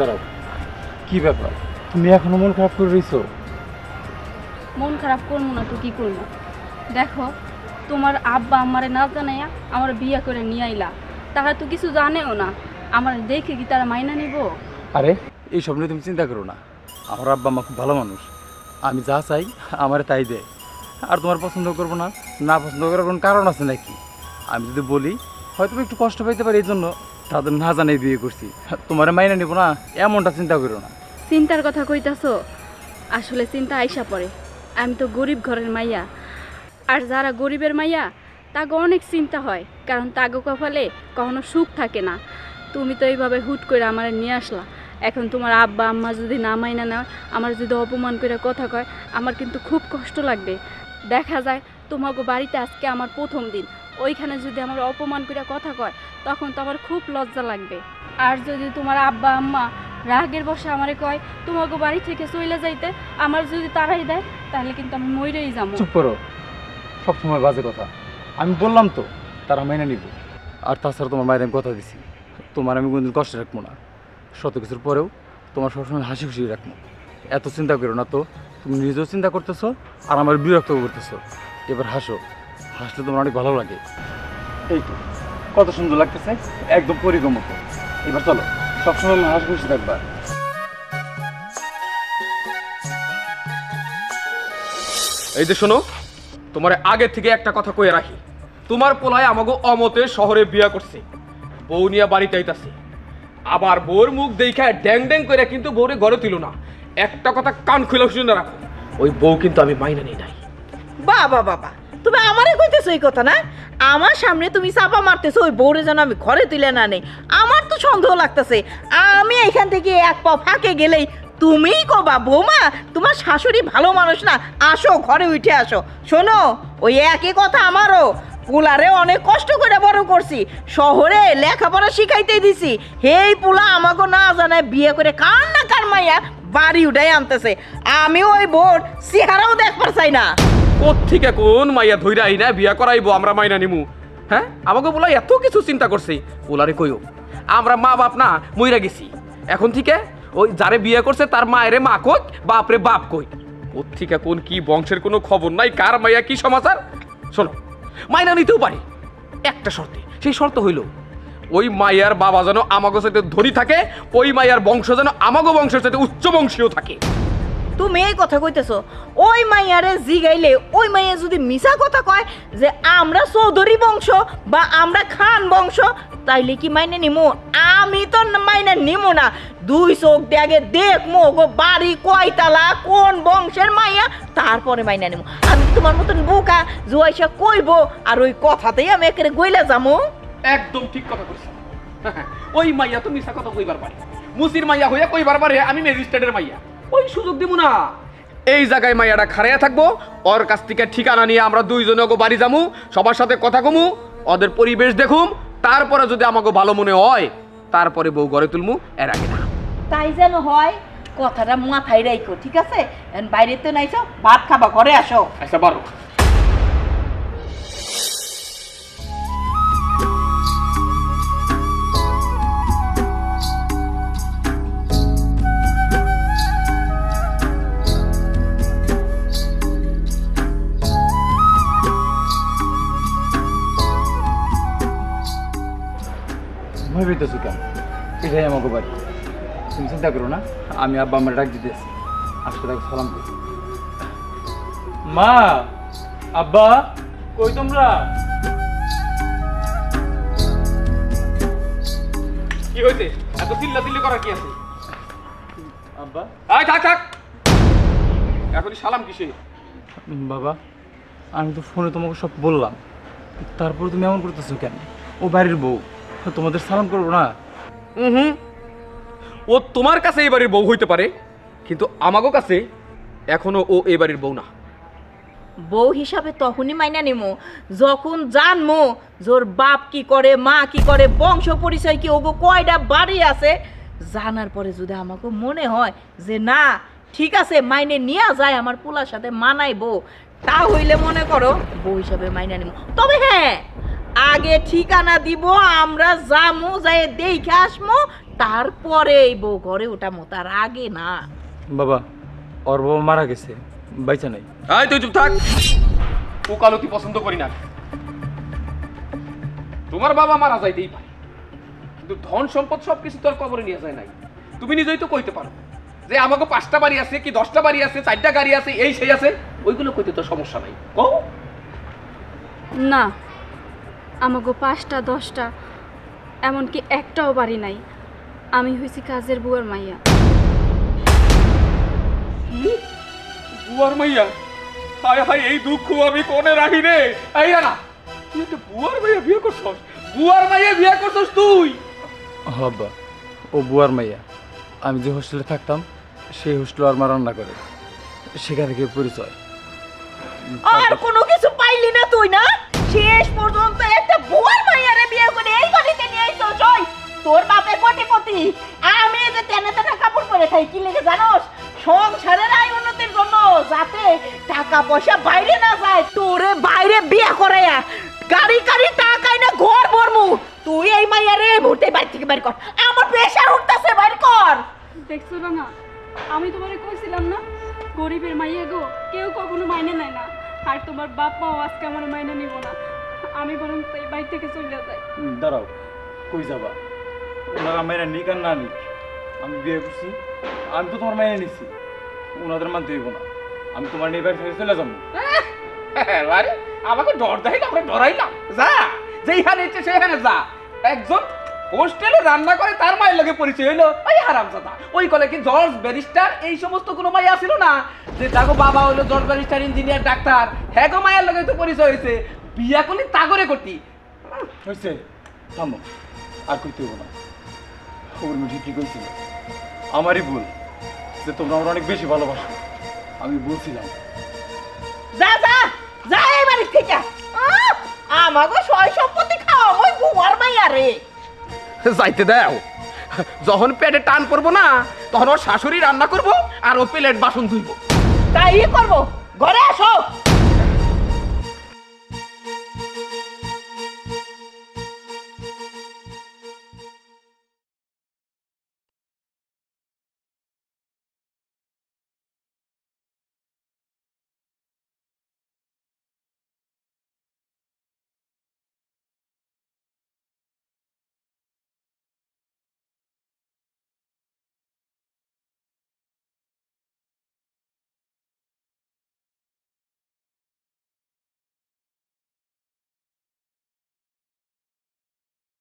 দাঁড়াও। কি ব্যাপার? তুমি এখনও মন খারাপ করে রইছো? মন খারাপ করব না তো কি করব? দেখো তোমার আব্বা আমারে না জানাইয়া আমার বিয়ে করে নিয়ে আইলা। তারা তো কিছু জানেও না। আমার দেখে কি তারা মাইনা নিব? আরে এই সব নিয়ে তুমি চিন্তা করো না। আমার আব্বা মা খুব ভালো মানুষ। আমি যা চাই আমার তাই দেয়। আর তোমার পছন্দ করব না না পছন্দ করার কোনো কারণ আছে নাকি? আমি যদি বলি হয়তো একটু কষ্ট পাইতে পারি এই জন্য। তাদের না জানাই বিয়ে করছি। তোমার মাইনে নিবো না, এমনটা চিন্তা করো না। চিন্তার কথা কইতাছো? আসলে চিন্তা আইসা পড়ে। আমি তো গরিব ঘরের মাইয়া। আর যারা গরিবের মাইয়া তাকে অনেক চিন্তা হয়, কারণ তাগো কপালে কখনো সুখ থাকে না। তুমি তো এইভাবে হুট করে আমার নিয়ে আসলা। এখন তোমার আব্বা, আম্মা যদি না মাইনা নেয়, আমার যদি অপমান করে কথা কয়, আমার কিন্তু খুব কষ্ট লাগবে। দেখা যায় তোমাকে বাড়িতে আজকে আমার প্রথম দিন। ওইখানে যদি আমার অপমান করে কথা কয়, তখন তো আমার খুব লজ্জা লাগবে। আর যদি তোমার আব্বা, আম্মা রাগের বসে আমারে কয়, তোমাকে বাড়ি থেকে চলে যাইতে আমার যদি তারাই দেয়, তাহলে কিন্তু আমি মরেই যাব। চুপ করো। সবসময় বাজে কথা। আমি বললাম তো, তারা মেনে নিব। আর তাছাড়া তোমার মায়ের আমি কথা দিছি। তোমার আমি কোনদিন কষ্ট রাখব না। শত কিছুর পরেও তোমার সবসময় হাসি খুশি রাখব। এত চিন্তা করো না তো। তুমি নিজেও চিন্তা করতেছো আর আমার বিরক্ত করতেছো। এবার হাসো। হাসলে তোমার অনেক ভালো লাগে। এই তো কত সুন্দর লাগতেছে একদম পরিগম এবার চলো সবসময় হাসি খুশি থাকবা। এই যে শোনো তোমার আগে থেকে একটা কথা কয়ে রাখি। তোমার পোলায় আমাকে অমতে শহরে বিয়া করছে বউ নিয়ে বাড়িতে আইতাছে। আবার বউর মুখ দেখা ড্যাং ড্যাং করে কিন্তু বউরে ঘরে তুলো না। একটা কথা কান খুলে শুনে রাখো ওই বউ কিন্তু আমি মাইনা নেই নাই। বাবা বাবা। তুমি আমারে কইতেছো এই কথা না? আমার সামনে তুমি চাপা মারতেছো, ওই বউরে যেন আমি ঘরে তুলে না নেই। আমার তো সন্দেহ লাগতেছে। আমি এখান থেকে এক পা ফাঁকে গেলেই তুমিই কবা, বৌমা, তোমার শাশুড়ি ভালো মানুষ না। আসো, ঘরে উঠে আসো। শোনো, ওই একই কথা আমারও। পুলারে অনেক কষ্ট করে বড় করছি। শহরে লেখাপড়া শিখাইতে দিছি। হেই পুলা আমাকে না জানায় বিয়ে করে কার না কার মাইয়া বাড়ি উঠাই আনতেছে। আমি ওই বোর চেহারাও দেখবার চাই না। কোত্থেকে কোন মাইয়া ধইরা আই না বিয়া করাইবো আমরা মাইনা নিমু? হ্যাঁ? আমাকে বলা এত কিছু চিন্তা করছে। পোলারে কইও, আমরা মা বাপ না, মইরা গেছি। এখন থেকে ওই যারে বিয়ে করছে তার মায়েরে মা কই, বাপরে বাপ কই? কোত্থেকে কোন কি বংশের কোনো খবর নাই, কার মাইয়া কি সমাচার? শোনো, মাইনা নিতেও পারি। একটা শর্তে, সেই শর্ত হইল, ওই মাইয়ার বাবা যেন আমাগো সাথে ধনী থাকে, ওই মাইয়ার বংশ যেন আমাগো বংশের সাথে উচ্চ বংশীয় থাকে। তুমি এই কথা কইতেছো। ওই মাইয়ারে জি গাইলে ওই মাইয়া যদি মিছা কথা কয় যে আমরা চৌধুরী বংশ বা আমরা খান বংশ, তাইলে কি মাইনে নিমু? আমি তো মাইনে নিমু না। দুই চোখ দিয়ে আগে দেখমু গো বাড়ি কয়তালা, কোন বংশের মাইয়া? তারপরে মাইনে নিমু। আমি তোমার মতন বোকা জুয়াইসা কইবো আর ওই কথাতেই আমি একেবারে গইলা যামু? একদম ঠিক কথা কইছ। ওই মাইয়া তো মিছা কথা কইবার পারে। মুসির মাইয়া হইয়া কইবার পারে, আমি ম্যাজিস্ট্রেটের মাইয়া। ওই সুযোগ দিব না। এই জায়গায় মাইয়াটা খাড়াইয়া থাকব ওর কাছ থেকে ঠিকানা নিয়ে আমরা দুইজনে ওকে বাড়ি যামু সবার সাথে কথা কমু ওদের পরিবেশ দেখুম তারপরে যদি আমাকে ভালো মনে হয় তারপরে বউ গড়ে তুলমু এর আগে না। তাই যেন হয় কথাটা মাথায় রাখো ঠিক আছে? বাইরে তো নাইছো ভাত খাবা ঘরে আসো। আচ্ছা বারো। ভয় পেতেছো কেন? এটাই আমাকে বাড়ি। তুমি চিন্তা করো না আমি আব্বা আমার ডাক দিতেছি। আসলে তাকে সালাম করি মা আব্বা কই তোমরা? কি হইছে? এত চিল্লা চিল্লি করার কি আছে? আব্বা? আয় থাক থাক। এখনই সালাম কিসে? বাবা আমি তো ফোনে তোমাকে সব বললাম। তারপর তুমি এমন করতেছো কেন? ও বাড়ির বউ। তোমাদের সালাম করব না? হুম। ও তোমার কাছে এই বাড়ির বউ হইতে পারে কিন্তু আমাগো কাছে এখনও ও এই বাড়ির বউ না। বউ হিসাবে তখনই মাইনা নেমো। যখন জানমো জোর বাপ কি করে মা কি করে বংশ পরিচয় কি ওগো কয়টা বাড়ি আছে জানার পরে যদি আমাকে মনে হয় যে না ঠিক আছে মাইনে নিয়ে যায় আমার পোলার সাথে মানাইবো তা হইলে মনে করো বউ হিসাবে মাইনা নিমো। তবে হ্যাঁ আগে ঠিকানা দিব আমরা যামু যাই দেখে আসমো তারপরে এই বউ ঘরে ওঠামো তার আগে না। বাবা ওর বাবা মারা গেছে বাইচা নাই। এই তুই চুপ থাক। ওকালতি পছন্দ করি না। তোমার বাবা মারা যাইতেই পারে কিন্তু ধন সম্পদ সব কিছু তোর কবরে নিয়ে যায় নাই। তুমি নিজেই তো কইতে পারো যে আমাকে পাঁচটা বাড়ি আছে কি দশটা বাড়ি আছে চারটা গাড়ি আছে এই সেই আছে ওইগুলো কইতে তো সমস্যা নাই। কও? না। আমাকে পাঁচটা দশটা এমনকি একটাও বাড়ি নাই। আমি হয়েছি কাজের বুয়ার মাইয়া। বুয়ার মাইয়া? হায় হায় এই দুঃখ আমি কোনে রাখি রে এই না তুই একটা বুয়ার মাইয়া বিয়ে করছস। বুয়ার মাইয়া বিয়ে করছস তুই। হব্বা ও বুয়ার মাইয়া আমি যে হোস্টেলে থাকতাম সেই হোস্টেল আর মা রান্না করে। সেখান থেকে পরিচয়। আর কোনো কিছু পাইলি না তুই না? শেষ পর্যন্ত একটা বুয়ার মাইয়ারে বিয়ে করে এই বাড়িতে নিয়ে আইছস ওই তোর বাপে কোটিপতি। আমি যে তেনে তেনে কাপড় পরে খাই, কি লেগে জানোস? সংসারের আয় উন্নতির জন্য যাতে টাকা পয়সা বাইরে না যায়, তোরে বাইরে বিয়ে করাইয়া গাড়ি গাড়ি টাকাই না ঘর ভরমু। তুই এই মাইয়ারে ভর্তি বাড়ি থেকে বাইর কর। আমার প্রেশার উঠতেছে বাইর কর। দেখছ না আমি তোমারে কইছিলাম না, গরিবের মাইয়া গো, কেউ কখনো মাইনে নেয় না। আর তোমার বাপ মাও আজকে আমার মাইনে নিব না। আমি বরং এই বাড়ি থেকে চলে যাই। দাঁড়াও কই যাবা? ওনারা মাইনা নিক আর না নিক আমি বিয়ে করছি আমি তো তোমার মাইনে নিছি ওনাদের মানতে হইব না। আমি তোমার নিয়ে বাড়ি থেকে চলে যাব। আরে আমাকে ডর দেয় আমরা ডরাইলাম। যা যেইখানে ইচ্ছে সেইখানে যা। একজন হোস্টেলে রান্না করে তার মায়ের লগে পরিচয় হইল। ওই হারামজাদা। ওই কলে কি জর্জ ব্যারিস্টার? এই সমস্ত কোনো মাই আসিল না? যে তাগো বাবা হইল জর্জ ব্যারিস্টার ইঞ্জিনিয়ার ডাক্তার। হ্যাঁ গো মায়ের লগে তো পরিচয় হয়েছে বিয়া করলি তাগরে করতি। হয়েছে থামো। আর কইতে হইব না। উর্মি ঠিকই কইছিল? আমারই ভুল যে তোমরা আমার অনেক বেশি ভালোবাসো। আমি বলছিলাম। যা যা যা এই বাড়ি থেকে! আমাকে সয় সম্পত্তি খাওয়া ওই বুয়ার মাইয়া রে। যাইতে দাও। যখন পেটে টান করব না, তখন ওর শাশুড়ি রান্না করব আর ও প্লেট বাসন ধুইব। তাই করব। ঘরে আসো।